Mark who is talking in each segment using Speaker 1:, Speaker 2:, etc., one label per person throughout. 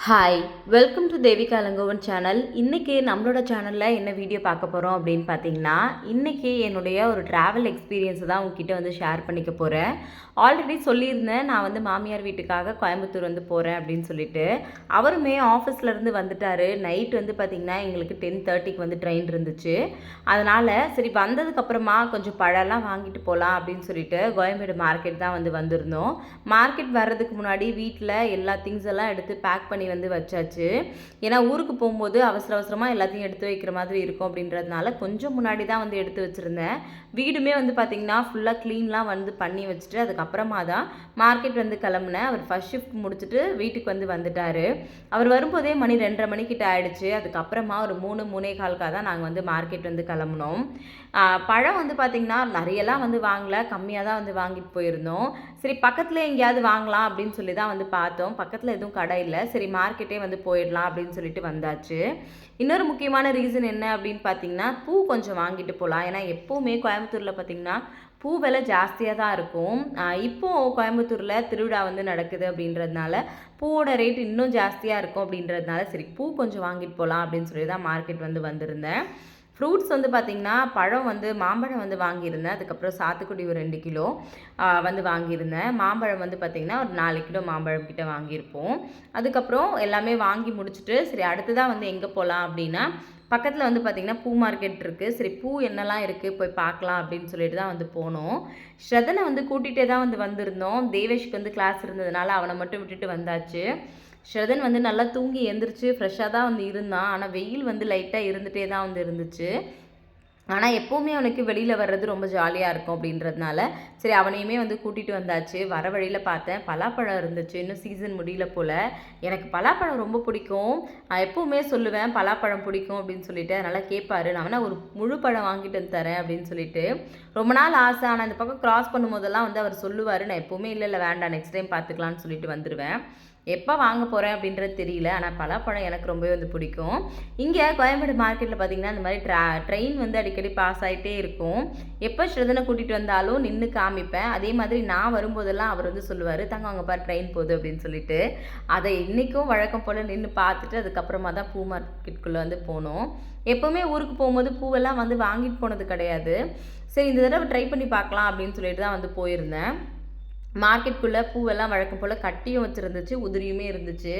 Speaker 1: Hi welcome to Devika Elangovan channel இன்றைக்கி நம்மளோட சேனலில் என்ன வீடியோ பார்க்க போகிறோம் அப்படின்னு பார்த்தீங்கன்னா இன்றைக்கி என்னுடைய ஒரு ட்ராவல் எக்ஸ்பீரியன்ஸை தான் உங்ககிட்ட வந்து ஷேர் பண்ணிக்க போகிறேன் ஆல்ரெடி சொல்லியிருந்தேன் நான் வந்து மாமியார் வீட்டுக்காக கோயம்புத்தூர் வந்து போகிறேன் அப்படின்னு சொல்லிட்டு. அவருமே ஆஃபீஸ்லேருந்து வந்துட்டார். நைட் வந்து பார்த்திங்கன்னா எங்களுக்கு டென் தேர்ட்டிக்கு வந்து ட்ரெயின் இருந்துச்சு. அதனால் சரி வந்ததுக்கப்புறமா கொஞ்சம் பழம்லாம் வாங்கிட்டு போகலாம் அப்படின்னு சொல்லிட்டு கோயம்பேடு மார்க்கெட் தான் வந்து வந்திருந்தோம். மார்க்கெட் வர்றதுக்கு முன்னாடி வீட்டில் எல்லா திங்ஸ் எல்லாம் எடுத்து பேக் பண்ணி வந்து வச்சாச்சு. ஏன்னா ஊருக்கு போகும்போது அவசர அவசரமாக எல்லாத்தையும் எடுத்து வைக்கிற மாதிரி இருக்கும் அப்படின்றதுனால கொஞ்சம் முன்னாடி தான் வந்து எடுத்து வச்சுருந்தேன். வீடுமே வந்து பார்த்திங்கன்னா ஃபுல்லாக க்ளீன்லாம் வந்து பண்ணி வச்சுட்டு அதுக்கப்புறமா தான் மார்க்கெட் வந்து கிளம்புனேன். அவர் ஃபஸ்ட் ஷிஃப்ட் முடிச்சுட்டு வீட்டுக்கு வந்து வந்துட்டார். அவர் வரும்போதே மணி ரெண்டரை மணிக்கிட்ட ஆயிடுச்சு. அதுக்கப்புறமா ஒரு மூணு மூணே கால்க்காக தான் நாங்கள் வந்து மார்க்கெட் வந்து கிளம்புனோம். பழம் வந்து பார்த்திங்கன்னா நிறையலாம் வந்து வாங்கல. கம்மியாக தான் வந்து வாங்கிட்டு போயிருந்தோம். சரி பக்கத்தில் எங்கேயாவது வாங்கலாம் அப்படின்னு சொல்லி தான் வந்து பார்த்தோம். பக்கத்தில் எதுவும் கடை இல்லை. சரி மார்க்கெட்டே வந்து போயிடலாம் அப்படின்னு சொல்லிட்டு வந்தாச்சு. இன்னொரு முக்கியமான ரீசன் என்ன அப்படின்னு பார்த்தீங்கன்னா பூ கொஞ்சம் வாங்கிட்டு போகலாம். ஏன்னா எப்போவுமே கோயம்புத்தூரில் பார்த்தீங்கன்னா பூ விலை ஜாஸ்தியாக தான் இருக்கும். இப்போது கோயம்புத்தூரில் திருவிழா வந்து நடக்குது அப்படின்றதுனால பூவோட ரேட் இன்னும் ஜாஸ்தியாக இருக்கும் அப்படின்றதுனால சரி பூ கொஞ்சம் வாங்கிட்டு போகலாம் அப்படின்னு சொல்லி தான் மார்க்கெட் வந்து வந்திருந்தேன். ஃப்ரூட்ஸ் வந்து பார்த்திங்கன்னா பழம் வந்து மாம்பழம் வந்து வாங்கியிருந்தேன். அதுக்கப்புறம் சாத்துக்குடி ஒரு ரெண்டு கிலோ வந்து வாங்கியிருந்தேன். மாம்பழம் வந்து பார்த்திங்கன்னா ஒரு நாலு கிலோ மாம்பழம் கிட்ட வாங்கியிருப்போம். அதுக்கப்புறம் எல்லாமே வாங்கி முடிச்சுட்டு சரி அடுத்ததாக வந்து எங்கே போகலாம் அப்படின்னா பக்கத்தில் வந்து பார்த்திங்கன்னா பூ மார்க்கெட் இருக்குது சரி பூ என்னெல்லாம் இருக்குது போய் பார்க்கலாம் அப்படின்னு சொல்லிட்டு தான் வந்து போனோம். ஸ்ரதனை வந்து கூட்டிகிட்டே தான் வந்து வந்திருந்தோம். தேவேஷ்க்கு வந்து கிளாஸ் இருந்ததுனால அவனை மட்டும் விட்டுட்டு வந்தாச்சு. ஸ்ரதன் வந்து நல்லா தூங்கி எந்திரிச்சு ஃப்ரெஷ்ஷாக தான் வந்து இருந்தான். ஆனால் வெயில் வந்து லைட்டாக இருந்துகிட்டே தான் வந்து இருந்துச்சு. ஆனால் எப்போவுமே அவனுக்கு வெளியில் வர்றது ரொம்ப ஜாலியாக இருக்கும் அப்படின்றதுனால சரி அவனையுமே வந்து கூட்டிகிட்டு வந்தாச்சு. வர வழியில் பார்த்தேன் பலாப்பழம் இருந்துச்சு. இன்னும் சீசன் முடியல போல். எனக்கு பலாப்பழம் ரொம்ப பிடிக்கும். நான் எப்போவுமே சொல்லுவேன் பலாப்பழம் பிடிக்கும் அப்படின்னு சொல்லிட்டு. அதனால் கேட்பாரு நான் வேணால் ஒரு முழு பழம் வாங்கிட்டு வந்து தரேன் அப்படின்னு சொல்லிட்டு. ரொம்ப நாள் ஆசை. ஆனால் இந்த பக்கம் க்ராஸ் பண்ணும்போதெல்லாம் வந்து அவர் சொல்லுவார். நான் எப்போவுமே இல்லை இல்லை வேண்டாம். நெக்ஸ்ட் டைம் பார்த்துக்கலான்னு சொல்லிட்டு வந்துடுவேன் எப்போ வாங்க போகிறேன் அப்படின்றது தெரியல. ஆனால் பலாப்பழம் எனக்கு ரொம்பவே வந்து பிடிக்கும். இங்கே கோயம்பேடு மார்க்கெட்டில் பார்த்தீங்கன்னா இந்த மாதிரி ட்ரா ட்ரெயின் வந்து அடிக்கடி பாஸ் ஆகிட்டே இருக்கும். எப்போ ஸ்ரதனை கூட்டிகிட்டு வந்தாலும் நின்று காமிப்பேன். அதே மாதிரி நான் வரும்போதெல்லாம் அவர் வந்து சொல்லுவார் தங்க அங்கே பாரு ட்ரெயின் போகுது அப்படின்னு சொல்லிட்டு. அதை இன்றைக்கும் வழக்கம் போல் நின்று பார்த்துட்டு அதுக்கப்புறமா தான் பூ மார்க்கெட்டுக்குள்ளே வந்து போனோம். எப்போவுமே ஊருக்கு போகும்போது பூவெல்லாம் வந்து வாங்கிட்டு போனது கிடையாது. சரி இந்த தடவை ட்ரை பண்ணி பார்க்கலாம் அப்படின்னு சொல்லிட்டு தான் வந்து போயிருந்தேன். மார்க்கெட்டுக்குள்ளே பூவெல்லாம் வழக்கம் போல் கட்டியும் வச்சுருந்துச்சு உதிரியுமே இருந்துச்சு.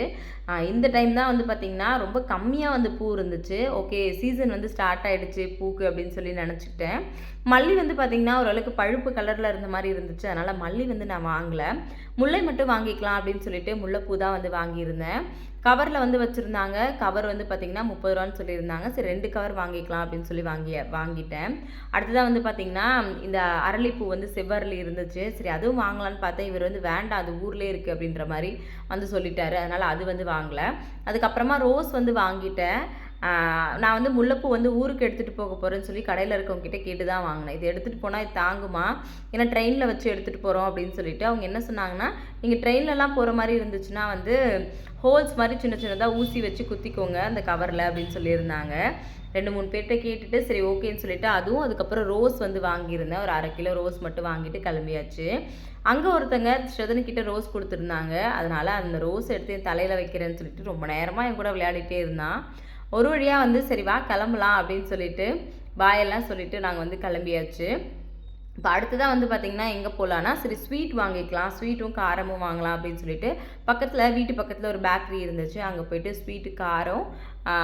Speaker 1: இந்த டைம் தான் வந்து பார்த்திங்கன்னா ரொம்ப கம்மியாக வந்து பூ இருந்துச்சு. ஓகே சீசன் வந்து ஸ்டார்ட் ஆகிடுச்சு பூக்கு அப்படின்னு சொல்லி நினச்சிக்கிட்டேன். மல்லி வந்து பார்த்திங்கன்னா ஓரளவுக்கு பழுப்பு கலரில் இருந்த மாதிரி இருந்துச்சு. அதனால் மல்லி வந்து நான் வாங்கலை. முல்லை மட்டும் வாங்கிக்கலாம் அப்படின்னு சொல்லிட்டு முல்லைப்பூ தான் வந்து வாங்கியிருந்தேன். கவரில் வந்து வச்சுருந்தாங்க. கவர் வந்து பார்த்திங்கன்னா முப்பது ரூபான்னு சொல்லியிருந்தாங்க. சரி ரெண்டு கவர் வாங்கிக்கலாம் அப்படின்னு சொல்லி வாங்கி வாங்கிட்டேன். அடுத்ததாக வந்து பார்த்திங்கன்னா இந்த அரளிப்பூ வந்து செவ்வரளி இருந்துச்சு. சரி அதுவும் வாங்கலான்னு பார்த்தேன். இவர் வந்து வேண்டாம் அது ஊர்லேயே இருக்குது அப்படின்ற மாதிரி வந்து சொல்லிட்டாரு. அதனால் அது வந்து வாங்கலை. அதுக்கப்புறமா ரோஸ் வந்து வாங்கிட்டேன். நான் வந்து முல்லைப்பூ வந்து ஊருக்கு எடுத்துகிட்டு போக போகிறேன்னு சொல்லி கடையில் இருக்கவங்ககிட்ட கேட்டு தான் வாங்கினேன். இது எடுத்துகிட்டு போனால் இது தாங்குமா? ஏன்னா ட்ரெயினில் வச்சு எடுத்துகிட்டு போகிறோம் அப்படின்னு சொல்லிட்டு அவங்க என்ன சொன்னாங்கன்னா நீங்கள் ட்ரெயின்லலாம் போகிற மாதிரி இருந்துச்சுன்னா வந்து ஹோல்ஸ் மாதிரி சின்ன சின்னதாக ஊசி வச்சு குத்திக்கோங்க அந்த கவரில் அப்படின்னு சொல்லியிருந்தாங்க. ரெண்டு மூணு பேர்கிட்ட கேட்டுட்டு சரி ஓகேன்னு சொல்லிட்டு அதுவும் அதுக்கப்புறம் ரோஸ் வந்து வாங்கியிருந்தேன். ஒரு அரை கிலோ ரோஸ் மட்டும் வாங்கிட்டு கிளம்பியாச்சு. அங்கே ஒருத்தங்க ஸ்ரதனுக்கிட்ட ரோஸ் கொடுத்துருந்தாங்க. அதனால் அந்த ரோஸ் எடுத்து என் தலையில் வைக்கிறேன்னு சொல்லிட்டு ரொம்ப நேரமாக என் கூட விளையாடிட்டே இருந்தான். ஒரு வழியாக வந்து சரி வா கிளம்பலாம் அப்படின்னு சொல்லிட்டு பாயெல்லாம் சொல்லிட்டு நாங்கள் வந்து கிளம்பியாச்சு. இப்போ அடுத்ததாக வந்து பார்த்திங்கன்னா எங்கே போகலான்னா சரி ஸ்வீட் வாங்கிக்கலாம் ஸ்வீட்டும் காரமும் வாங்கலாம் அப்படின்னு சொல்லிட்டு பக்கத்தில் வீட்டு பக்கத்தில் ஒரு பேக்கரி இருந்துச்சு. அங்கே போயிட்டு ஸ்வீட்டு காரம்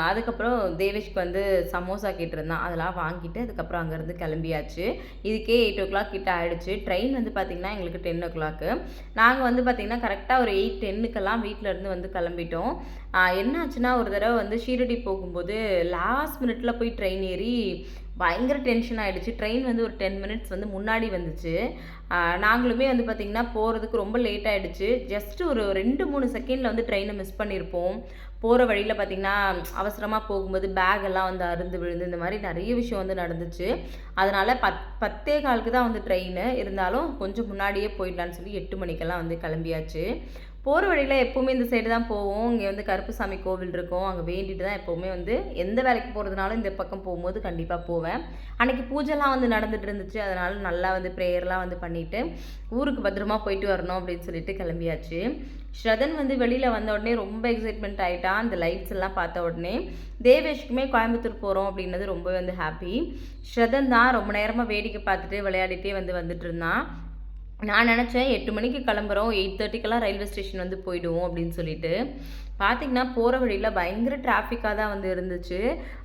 Speaker 1: அதுக்கப்புறம் தேவேஷ்க்கு வந்து சமோசா கேட்டிருந்தான். அதெல்லாம் வாங்கிட்டு அதுக்கப்புறம் அங்கேருந்து கிளம்பியாச்சு. இதுக்கே எயிட் ஓ கிளாக் கிட்ட ஆகிடுச்சு ட்ரெயின் வந்து பார்த்திங்கன்னா எங்களுக்கு டென் ஓ கிளாக்கு நாங்கள் வந்து பார்த்திங்கன்னா கரெக்டாக ஒரு எயிட் டென்னுக்கெல்லாம் வீட்டிலேருந்து வந்து கிளம்பிட்டோம். என்னாச்சுன்னா ஒரு தடவை வந்து ஷீரடி போகும்போது லாஸ்ட் மினிட்ல போய் ட்ரெயின் ஏறி பயங்கர டென்ஷன் ஆகிடுச்சு ட்ரெயின் வந்து ஒரு டென் மினிட்ஸ் வந்து முன்னாடி வந்துச்சு. நாங்களுமே வந்து பார்த்திங்கன்னா போகிறதுக்கு ரொம்ப லேட் ஆகிடுச்சு ஜஸ்ட் ஒரு ரெண்டு மூணு செகண்டில் வந்து ட்ரெயினை மிஸ் பண்ணியிருப்போம் போகிற வழியில் பார்த்திங்கன்னா அவசரமாக போகும்போது பேக் எல்லாம் வந்து அருந்து விழுந்து இந்த மாதிரி நிறைய விஷயம் வந்து நடந்துச்சு. அதனால் பத் பத்தே காலுக்கு தான் வந்து ட்ரெயின் இருந்தாலும் கொஞ்சம் முன்னாடியே போயிடலான்னு சொல்லி எட்டு மணிக்கெல்லாம் வந்து கிளம்பியாச்சு. போகிற வழியில் எப்போவுமே இந்த சைடு தான் போவோம். இங்கே வந்து கருப்புசாமி கோவில் இருக்கும். அங்கே வேண்டிட்டு தான் எப்போவுமே வந்து எந்த வேலைக்கு போகிறதுனாலும் இந்த பக்கம் போகும்போது கண்டிப்பாக போவேன். அன்றைக்கி பூஜைலாம் வந்து நடந்துட்டு இருந்துச்சு. அதனால் நல்லா வந்து ப்ரேயர்லாம் வந்து பண்ணிவிட்டு ஊருக்கு பத்திரமா போயிட்டு வரணும் அப்படின்னு சொல்லிட்டு கிளம்பியாச்சு. ஸ்ரதன் வந்து வெளியில் வந்த உடனே ரொம்ப எக்ஸைட்மெண்ட் ஆகிட்டான் அந்த லைட்ஸ் எல்லாம் பார்த்த உடனே தேவேஷ்க்குமே கோயம்புத்தூர் போகிறோம் அப்படின்னது ரொம்பவே வந்து ஹாப்பி ஸ்ரதன் தான் ரொம்ப நேரமாக வேடிக்கை பார்த்துட்டு விளையாடிட்டே வந்து வந்துட்டு இருந்தான். நான் நினச்சேன் எட்டு மணிக்கு கிளம்புறோம் எயிட் தேர்ட்டிக்கெல்லாம் ரயில்வே ஸ்டேஷன் வந்து போயிடுவோம் அப்படின்னு சொல்லிட்டு. பார்த்திங்கன்னா போகிற வழியில் பயங்கர டிராஃபிக்காக தான் வந்து இருந்துச்சு.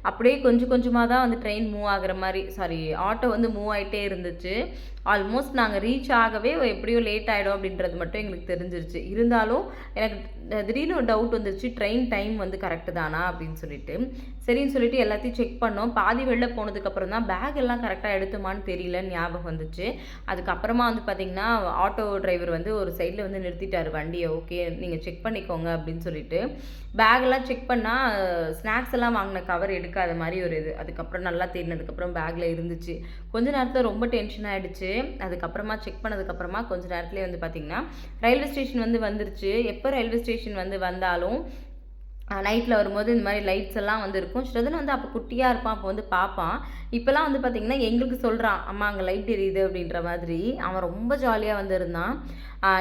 Speaker 1: அப்படியே கொஞ்சம் கொஞ்சமாக தான் வந்து ட்ரெயின் மூவ் ஆகிற மாதிரி சாரி ஆட்டோ வந்து மூவ் ஆகிட்டே இருந்துச்சு. ஆல்மோஸ்ட் நாங்கள் ரீச் ஆகவே எப்படியோ லேட் ஆகிடும் அப்படின்றது மட்டும் எங்களுக்கு தெரிஞ்சிருச்சு. இருந்தாலும் எனக்கு திடீர்னு ஒரு டவுட் வந்துருச்சு ட்ரெயின் டைம் வந்து கரெக்டு தானா அப்படின்னு சொல்லிட்டு. சரின்னு சொல்லிட்டு எல்லாத்தையும் செக் பண்ணோம். பாதி வெளில போனதுக்கப்புறம் தான் பேக் எல்லாம் கரெக்டாக எடுத்துமான்னு தெரியலன்னு ஞாபகம் வந்துச்சு. அதுக்கப்புறமா வந்து பார்த்திங்கன்னா ஆட்டோ டிரைவர் வந்து ஒரு சைடில் வந்து நிறுத்திட்டார். வண்டியை ஓகே நீங்கள் செக் பண்ணிக்கோங்க அப்படின்னு சொல்லிட்டு. பேக்லாம் செக் பண்ணால் ஸ்நாக்ஸ் எல்லாம் வாங்கின கவர் எடுக்காத மாதிரி ஒரு இது. அதுக்கப்புறம் நல்லா தேடினதுக்கப்புறம் பேக்கில் இருந்துச்சு. கொஞ்ச நேரத்தில் ரொம்ப டென்ஷன் ஆகிடுச்சு அதுக்கப்புறமா செக் பண்ணதுக்கப்புறமா கொஞ்ச நேரத்துலேயே வந்து பார்த்திங்கன்னா ரயில்வே ஸ்டேஷன் வந்து வந்துருச்சு. எப்போ ரயில்வே ஸ்டேஷன் வந்து வந்தாலும் நைட்டில் வரும்போது இந்த மாதிரி லைட்ஸ் எல்லாம் வந்து இருக்கும் ஸ்ரதன் வந்து அப்போ குட்டியாக இருப்பான் அப்போ வந்து பார்ப்பான் இப்போல்லாம் வந்து பார்த்திங்கன்னா எங்களுக்கு சொல்கிறான் அம்மா அங்கே லைட் எரியுது அப்படின்ற மாதிரி. அவன் ரொம்ப ஜாலியாக வந்து இருந்தான்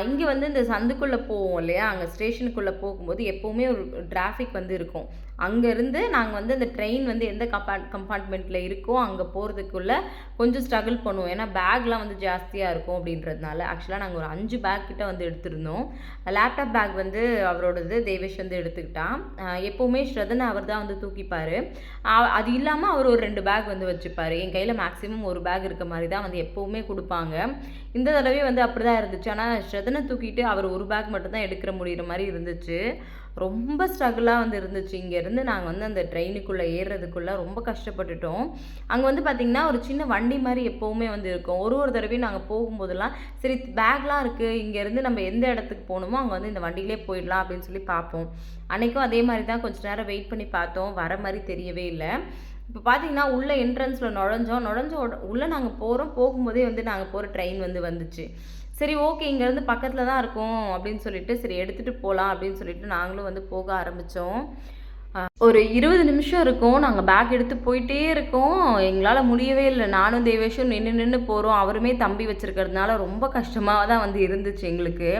Speaker 1: இங்கே வந்து இந்த சந்துக்குள்ளே போவோம் இல்லையா? அங்கே ஸ்டேஷனுக்குள்ளே போகும்போது எப்போவுமே ஒரு டிராஃபிக் வந்து இருக்கும். அங்கேருந்து நாங்கள் வந்து அந்த ட்ரெயின் வந்து எந்த கம்பார்ட் கம்பார்ட்மெண்ட்டில் இருக்கோ அங்கே போகிறதுக்குள்ளே கொஞ்சம் ஸ்ட்ரகிள் பண்ணுவோம். ஏன்னா பேக்லாம் வந்து ஜாஸ்தியாக இருக்கும் அப்படின்றதுனால. ஆக்சுவலாக நாங்கள் ஒரு அஞ்சு பேக் கிட்ட வந்து எடுத்திருந்தோம். லேப்டாப் பேக் வந்து அவரோடது தேவேஷ் வந்து எடுத்துக்கிட்டான். எப்போவுமே ஸ்ரதனை அவர் தான் வந்து தூக்கிப்பார். அது இல்லாமல் அவர் ஒரு ரெண்டு பேக் வந்து வச்சுப்பார். என் கையில் மேக்ஸிமம் ஒரு பேக் இருக்க மாதிரி தான் வந்து எப்போவுமே கொடுப்பாங்க. இந்த தடவை வந்து அப்படி தான் இருந்துச்சு. ஆனால் ஸ்ரதனை தூக்கிட்டு அவர் ஒரு பேக் மட்டும்தான் எடுக்கிற முடிகிற மாதிரி இருந்துச்சு. ரொம்ப ஸ்ட்ரகிளாக வந்து இருந்துச்சு. இங்கேருந்து நாங்கள் வந்து அந்த ட்ரெயினுக்குள்ளே ஏறுறதுக்குள்ளே ரொம்ப கஷ்டப்பட்டுட்டோம். அங்கே வந்து பார்த்திங்கன்னா ஒரு சின்ன வண்டி மாதிரி எப்போவுமே வந்து இருக்கும். ஒரு ஒரு தடவையும் நாங்கள் போகும்போதெல்லாம் சரி பேக்லாம் இருக்குது இங்கேருந்து நம்ம எந்த இடத்துக்கு போகணுமோ அங்கே வந்து இந்த வண்டியிலே போயிடலாம் அப்படின்னு சொல்லி பார்ப்போம். அன்றைக்கும் அதே மாதிரி தான் கொஞ்சம் நேரம் வெயிட் பண்ணி பார்த்தோம். வர மாதிரி தெரியவே இல்லை. இப்போ பார்த்தீங்கன்னா உள்ள என்ட்ரன்ஸில் நுழைஞ்சோம். நுழைஞ்ச உள்ளே நாங்கள் போகிறோம் போகும்போதே வந்து நாங்கள் போகிற ட்ரெயின் வந்து வந்துச்சு. சரி ஓகே இங்கேருந்து பக்கத்தில் தான் இருக்கும் அப்படின்னு சொல்லிட்டு சரி எடுத்துகிட்டு போகலாம் அப்படின்னு சொல்லிட்டு நாங்களும் வந்து போக ஆரம்பித்தோம் ஒரு இருபது நிமிஷம் இருக்கும். நாங்கள் பேக் எடுத்து போயிட்டே இருக்கோம். எங்களால் முடியவே இல்லை. நானும் தேவேஷும் நின்று நின்று போகிறோம் அவருமே தம்பி வச்சுருக்கிறதுனால ரொம்ப கஷ்டமாக தான் வந்து இருந்துச்சு எங்களுக்கு.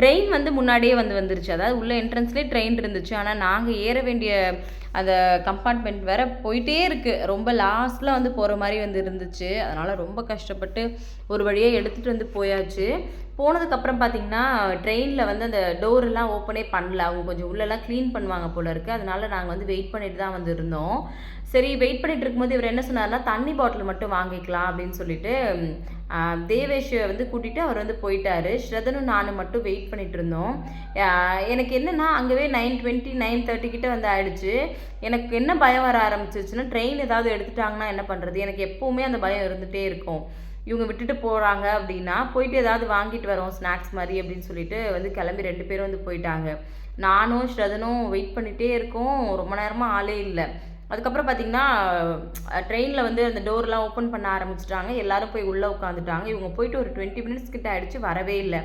Speaker 1: ட்ரெயின் வந்து முன்னாடியே வந்து வந்துருச்சு. அதாவது உள்ள என்ட்ரன்ஸ்லேயே ட்ரெயின் இருந்துச்சு. ஆனால் நாங்கள் ஏற வேண்டிய அந்த கம்பார்ட்மெண்ட் வேற போயிட்டே இருக்குது ரொம்ப லாஸ்ட்டில் வந்து போகிற மாதிரி வந்து இருந்துச்சு. அதனால் ரொம்ப கஷ்டப்பட்டு ஒரு வழியாக எடுத்துகிட்டு வந்து போயாச்சு. போனதுக்கப்புறம் பார்த்தீங்கன்னா ட்ரெயினில் வந்து அந்த டோர்லாம் ஓப்பனே பண்ணல. அவங்க கொஞ்சம் உள்ளெல்லாம் க்ளீன் பண்ணுவாங்க போல இருக்குது அதனால நாங்கள் வந்து வெயிட் பண்ணிட்டு தான் வந்துருந்தோம். சரி வெயிட் பண்ணிட்டு இருக்கும்போது இவர் என்ன சொன்னார்னா தண்ணி பாட்டில் மட்டும் வாங்கிக்கலாம் அப்படின்னு சொல்லிட்டு தேவேஷை வந்து கூட்டிகிட்டு அவர் வந்து போயிட்டார். ஸ்ரதனும் நானும் மட்டும் வெயிட் பண்ணிட்டு இருந்தோம். எனக்கு என்னென்னா அங்கேவே நைன் டுவெண்ட்டி நைன் தேர்ட்டி கிட்டே வந்து ஆயிடுச்சு. எனக்கு என்ன பயம் வர ஆரம்பிச்சிச்சுன்னா ட்ரெயின் ஏதாவது எடுத்துட்டாங்கன்னா என்ன பண்ணுறது எனக்கு எப்போவுமே அந்த பயம் இருந்துகிட்டே இருக்கும். இவங்க விட்டுட்டு போகிறாங்க அப்படின்னா போயிட்டு ஏதாவது வாங்கிட்டு வரோம் ஸ்நாக்ஸ் மாதிரி அப்படின்னு சொல்லிட்டு வந்து கிளம்பி ரெண்டு பேரும் வந்து போயிட்டாங்க. நானும் ஸ்ரதனும் வெயிட் பண்ணிகிட்டே இருக்கோம். ரொம்ப நேரமாக ஆளே இல்லை. அதுக்கப்புறம் பார்த்தீங்கன்னா ட்ரெயினில் வந்து அந்த டோர்லாம் ஓப்பன் பண்ண ஆரம்பிச்சிட்டாங்க. எல்லோரும் போய் உள்ளே உட்காந்துட்டாங்க. இவங்க போயிட்டு ஒரு டுவெண்ட்டி மினிட்ஸ் கிட்ட ஆகிடுச்சு வரவே இல்லை.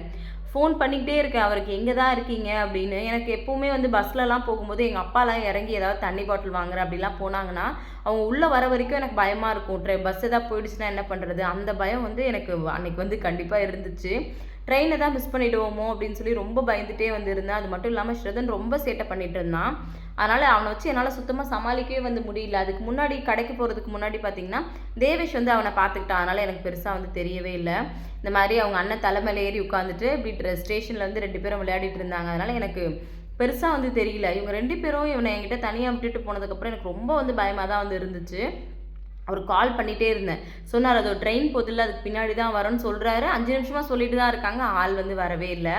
Speaker 1: ஃபோன் பண்ணிக்கிட்டே இருக்கேன். அவருக்கு எங்கே தான் இருக்கீங்க? அப்படின்னு. எனக்கு எப்போவுமே வந்து பஸ்லலாம் போகும்போது எங்கள் அப்பாலாம் இறங்கி ஏதாவது தண்ணி பாட்டில் வாங்குற அப்படிலாம் போனாங்கன்னா அவங்க உள்ளே வர வரைக்கும் எனக்கு பயமாக இருக்கும். ட்ரெ பஸ் ஏதாவது போயிடுச்சுன்னா என்ன பண்ணுறது அந்த பயம் வந்து எனக்கு அன்னைக்கு வந்து கண்டிப்பாக இருந்துச்சு. ட்ரெயினை தான் மிஸ் பண்ணிவிடுவோமோ அப்படின்னு சொல்லி ரொம்ப பயந்துட்டே வந்து இருந்தேன். அது மட்டும் இல்லாமல் ஸ்ரதன் ரொம்ப சேட்டை பண்ணிட்டு இருந்தான். அதனால் அவனை வச்சு என்னால் சுத்தமாக சமாளிக்கவே வந்து முடியல. அதுக்கு முன்னாடி கடைக்கு போகிறதுக்கு முன்னாடி பார்த்தீங்கன்னா தேவேஷ் வந்து அவனை பார்த்துக்கிட்டான் அதனால் எனக்கு பெருசாக வந்து தெரியவே இல்லை. இந்த மாதிரி அவங்க அண்ணன் தலைமையில் ஏறி உட்காந்துட்டு இப்படி ஸ்டேஷனில் வந்து ரெண்டு பேரும் விளையாடிட்டு இருந்தாங்க. அதனால் எனக்கு பெருசாக வந்து தெரியல. இவங்க ரெண்டு பேரும் இவனை என்கிட்ட தனியாக விட்டுட்டு போனதுக்கப்புறம் எனக்கு ரொம்ப வந்து பயமாக தான் வந்து இருந்துச்சு. அவர் கால் பண்ணிகிட்டே இருந்தேன். சொன்னார் அதோ ட்ரெயின் போதில்ல அதுக்கு பின்னாடி தான் வரும்னு சொல்கிறாரு அஞ்சு நிமிஷமாக சொல்லிட்டு தான் இருக்காங்க. ஆள் வந்து வரவே இல்லை.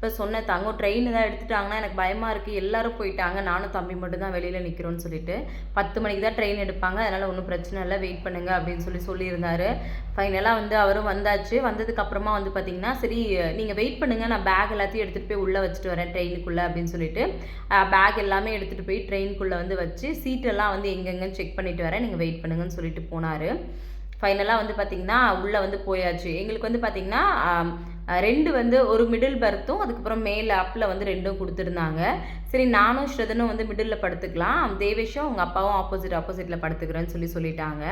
Speaker 1: இப்போ சொன்னேன் தங்கம் ட்ரெயின் தான் எடுத்துட்டாங்கன்னா எனக்கு பயமாக இருக்குது எல்லோரும் போயிட்டாங்க. நானும் தம்பி மட்டும் தான் வெளியில் நிற்கிறோன்னு சொல்லிட்டு. பத்து மணிக்கு தான் ட்ரெயின் எடுப்பாங்க. அதனால் ஒன்றும் பிரச்சனை இல்லை. வெயிட் பண்ணுங்கள் அப்படின்னு சொல்லி சொல்லியிருந்தாரு. ஃபைனலாக வந்து அவரும் வந்தாச்சு. வந்ததுக்கப்புறமா வந்து பார்த்திங்கன்னா சரி நீங்கள் வெயிட் பண்ணுங்கள் நான் பேக் எல்லாத்தையும் எடுத்துகிட்டு போய் உள்ளே வச்சுட்டு வரேன் ட்ரெயினுக்குள்ளே அப்படின்னு சொல்லிட்டு. பேக் எல்லாமே எடுத்துகிட்டு போய் ட்ரெயினுக்குள்ளே வந்து வச்சு சீட்டெல்லாம் வந்து எங்கெங்கன்னு செக் பண்ணிவிட்டு வரேன். நீங்கள் வெயிட் பண்ணுங்கன்னு சொல்லிட்டு போனார். ஃபைனலாக வந்து பார்த்திங்கன்னா உள்ளே வந்து போயாச்சு. எங்களுக்கு வந்து பார்த்திங்கன்னா ரெண்டு வந்து ஒரு மிடில் பர்த்தும் அதுக்கப்புறம் மேலே அப்பில் வந்து ரெண்டும் கொடுத்துருந்தாங்க. சரி நானும் ஸ்ரதனும் வந்து மிடில் படுத்துக்கலாம். தேவேஷும் அவங்க அப்பாவும் ஆப்போசிட் ஆப்போசிட்டில் படுத்துக்கிறேன்னு சொல்லி சொல்லிட்டாங்க.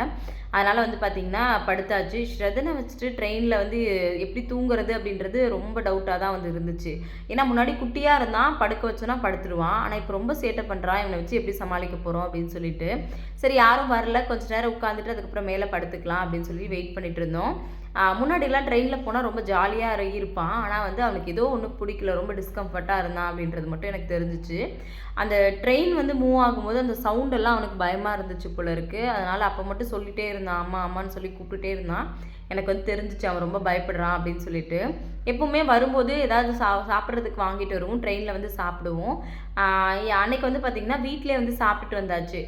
Speaker 1: அதனால் வந்து பார்த்திங்கன்னா படுத்தாச்சு. ஸ்ரதனை வச்சுட்டு ட்ரெயினில் வந்து எப்படி தூங்குறது அப்படின்றது ரொம்ப டவுட்டாக தான் வந்து இருந்துச்சு. ஏன்னா முன்னாடி குட்டியாக இருந்தால் படுக்க வச்சோன்னா படுத்துருவான். ஆனால் இப்போ ரொம்ப சேட்டை பண்ணுறான் இவனை வச்சு எப்படி சமாளிக்க போகிறோம் அப்படின்னு சொல்லிட்டு. சரி யாரும் வரல. கொஞ்ச நேரம் உட்காந்துட்டு அதுக்கப்புறம் மேலே படுத்துக்கலாம் அப்படின்னு சொல்லி வெயிட் பண்ணிட்டு இருந்தோம். முன்னாடிலாம் ட்ரெயினில் போனால் ரொம்ப ஜாலியாக இருப்பான். ஆனால் வந்து அவனுக்கு ஏதோ ஒன்று பிடிக்கல ரொம்ப டிஸ்கம்ஃபர்ட்டாக இருந்தான் அப்படின்றது மட்டும் எனக்கு தெரிஞ்சிச்சு. அந்த ட்ரெயின் வந்து மூவ் ஆகும்போது அந்த சவுண்டெல்லாம் அவனுக்கு பயமாக இருந்துச்சு போல இருக்குது அதனால் அப்போ மட்டும் சொல்லிகிட்டே இருந்தான் அம்மா அம்மான்னு சொல்லி கூப்பிட்டுட்டே இருந்தான். எனக்கு வந்து தெரிஞ்சிச்சு அவன் ரொம்ப பயப்படுறான் அப்படின்னு சொல்லிட்டு. எப்போவுமே வரும்போது ஏதாவது சா சாப்பிட்றதுக்கு வாங்கிட்டு வருவோம் ட்ரெயினில் வந்து சாப்பிடுவோம். அன்னைக்கு வந்து பார்த்திங்கன்னா வீட்டிலே வந்து சாப்பிட்டுட்டு வந்தாச்சு.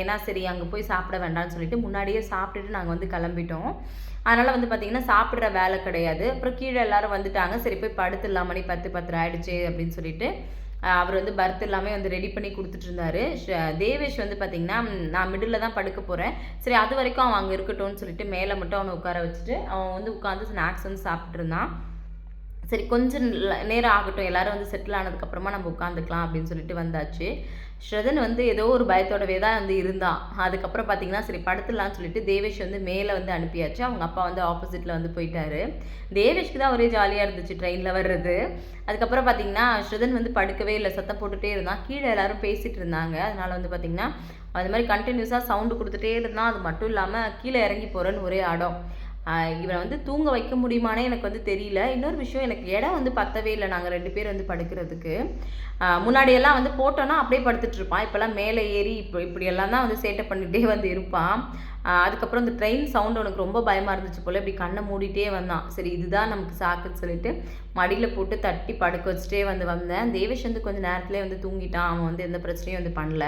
Speaker 1: ஏன்னா சரி அங்கே போய் சாப்பிட வேண்டாம்னு சொல்லிட்டு முன்னாடியே சாப்பிட்டுட்டு நாங்கள் வந்து கிளம்பிட்டோம். அதனால் வந்து பார்த்திங்கன்னா சாப்பிட்ற வேலை கிடையாது. அப்புறம் கீழே எல்லோரும் வந்துட்டாங்க. சரி போய் படுத்துடலாம் மணி பத்து பத்து ஆயிடுச்சு அப்படின்னு சொல்லிட்டு அவர் வந்து பர்த் எல்லாமே வந்து ரெடி பண்ணி கொடுத்துட்டு இருந்தாரு. தேவேஷ் வந்து பார்த்திங்கன்னா நான் மிடில் தான் படுக்க போகிறேன் சரி அது வரைக்கும் அவன் அங்கே இருக்கட்டும்னு சொல்லிட்டு மேலே மட்டும் அவனை உட்கார வச்சுட்டு அவன் வந்து உட்காந்து ஸ்நாக்ஸ் வந்து சாப்பிட்ருந்தான் சரி கொஞ்சம் நேரம் ஆகட்டும். எல்லாரும் வந்து செட்டில் ஆனதுக்கப்புறமா நம்ம உட்காந்துக்கலாம் அப்படின்னு சொல்லிட்டு வந்தாச்சு. ஸ்ரதன் வந்து ஏதோ ஒரு பயத்தோடவே தான் வந்து இருந்தான். அதுக்கப்புறம் பார்த்தீங்கன்னா சரி படுத்துடலாம்னு சொல்லிட்டு தேவேஷ் வந்து மேலே வந்து அனுப்பியாச்சு. அவங்க அப்பா வந்து ஆப்போசிட்டில் வந்து போயிட்டாரு. தேவேஷ்க்கு தான் ஒரே ஜாலியாக இருந்துச்சு ட்ரெயினில் வர்றது. அதுக்கப்புறம் பார்த்தீங்கன்னா ஸ்ரதன் வந்து படுக்கவே இல்லை சத்தம் போட்டுகிட்டே இருந்தான். கீழே எல்லாரும் பேசிகிட்டு இருந்தாங்க. அதனால் வந்து பார்த்திங்கன்னா அது மாதிரி கண்டினியூஸாக சவுண்டு கொடுத்துட்டே இருந்தான். அது மட்டும் இல்லாமல் கீழே இறங்கி போகிறேன்னு ஒரே ஆடம். இவனை வந்து தூங்க வைக்க முடியுமானே எனக்கு வந்து தெரியல. இன்னொரு விஷயம் எனக்கு இடம் வந்து பத்தவே இல்லை. நாங்கள் ரெண்டு பேர் வந்து படுக்கிறதுக்கு. முன்னாடியெல்லாம் வந்து போட்டோன்னா அப்படியே படுத்துட்ருப்பான் இப்போல்லாம் மேலே ஏறி இப்போ இப்படியெல்லாம் தான் வந்து சேட்டை பண்ணிகிட்டே வந்து இருப்பான். அதுக்கப்புறம் இந்த ட்ரெயின் சவுண்ட் உனக்கு ரொம்ப பயமாக இருந்துச்சு போல். இப்படி கண்ணை மூடிட்டே வந்தான். சரி இதுதான் நமக்கு சாக்குன்னு சொல்லிட்டு மடியில் போட்டு தட்டி படுக்க வச்சுட்டே வந்து வந்தேன். தேவேஷ் வந்து கொஞ்சம் நேரத்துலேயே வந்து தூங்கிட்டான். அவன் வந்து எந்த பிரச்சனையும் வந்து பண்ணல.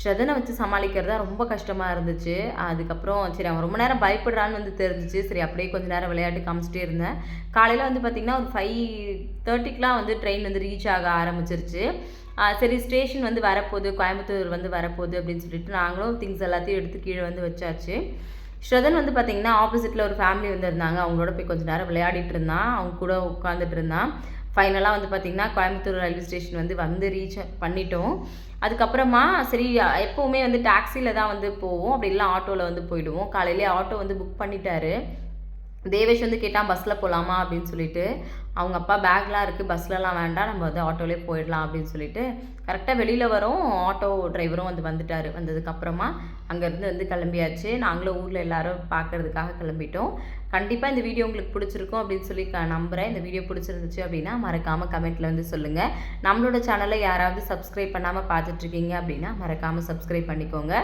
Speaker 1: ஸ்ரதனை வச்சு சமாளிக்கிறதா ரொம்ப கஷ்டமாக இருந்துச்சு. அதுக்கப்புறம் சரி அவன் ரொம்ப நேரம் பயப்படுறான்னு வந்து தெரிஞ்சிச்சு. சரி அப்படியே கொஞ்சம் நேரம் விளையாட்டு காமிச்சிட்டே இருந்தேன். காலையில் வந்து பார்த்திங்கன்னா ஒரு ஃபைவ் தேர்ட்டிக்கெலாம் வந்து ட்ரெயின் வந்து ரீச் ஆக ஆரம்பிச்சிருச்சு. சரி ஸ்டேஷன் வந்து வரப்போகுது கோயம்புத்தூர் வந்து வரப்போகுது அப்படின்னு சொல்லிட்டு நாங்களும் திங்ஸ் எல்லாத்தையும் எடுத்து கீழே வந்து வச்சாச்சு. ஸ்ரதன் வந்து பார்த்திங்கன்னா ஆப்போசிட்டில் ஒரு ஃபேமிலி வந்து இருந்தாங்க. அவங்களோட போய் கொஞ்சம் நேரம் விளையாடிட்டு இருந்தான். அவங்க கூட உட்காந்துட்டு இருந்தான். ஃபைனலாக வந்து பார்த்திங்கன்னா கோயம்புத்தூர் ரயில்வே ஸ்டேஷன் வந்து வந்து ரீச் பண்ணிட்டோம். அதுக்கப்புறமா சரி எப்போவுமே வந்து டாக்ஸியில் தான் வந்து போவோம். அப்படி இல்லை ஆட்டோவில் வந்து போயிடுவோம். காலையிலே ஆட்டோ வந்து புக் பண்ணிட்டாரு. தேவேஷ் வந்து கேட்டால் பஸ்ஸில் போகலாமா அப்படின்னு சொல்லிட்டு. அவங்க அப்பா பேக்லாம் இருக்குது பஸ்லலாம் வேண்டாம். நம்ம வந்து ஆட்டோலேயே போயிடலாம் அப்படின்னு சொல்லிட்டு. கரெக்டாக வெளியில் வரோம். ஆட்டோ டிரைவரும் வந்து வந்துட்டார். வந்ததுக்கப்புறமா அங்கேருந்து வந்து கிளம்பியாச்சு. நாங்களும் ஊரில் எல்லோரும் பார்க்குறதுக்காக கிளம்பிட்டோம். கண்டிப்பாக இந்த வீடியோ உங்களுக்கு பிடிச்சிருக்கும் அப்படின்னு சொல்லி நம்புகிறேன் இந்த வீடியோ பிடிச்சிருந்துச்சு அப்படின்னா மறக்காமல் கமெண்ட்டில் வந்து சொல்லுங்கள் நம்மளோட சேனலை யாராவது சப்ஸ்கிரைப் பண்ணாமல் பார்த்துட்ருக்கீங்க அப்படின்னா மறக்காமல் சப்ஸ்கிரைப் பண்ணிக்கோங்க.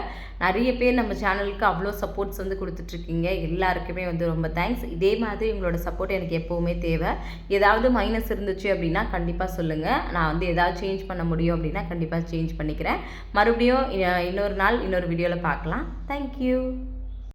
Speaker 1: நிறைய பேர் நம்ம சேனலுக்கு அவ்வளோ சப்போர்ட்ஸ் வந்து கொடுத்துட்ருக்கீங்க. எல்லாருக்குமே வந்து ரொம்ப தேங்க்ஸ் இதே மாதிரி உங்களோட சப்போர்ட் எனக்கு எப்போவுமே தேவை. ஏதாவது மைனஸ் இருந்துச்சு அப்படின்னா கண்டிப்பாக சொல்லுங்கள் நான் வந்து ஏதாவது சேஞ்ச் பண்ண முடியும் அப்படின்னா கண்டிப்பாக சேஞ்ச் பண்ணிக்கிறேன். மறுபடியும் இன்னொரு நாள் இன்னொரு வீடியோவில் பார்க்கலாம். தேங்க்யூ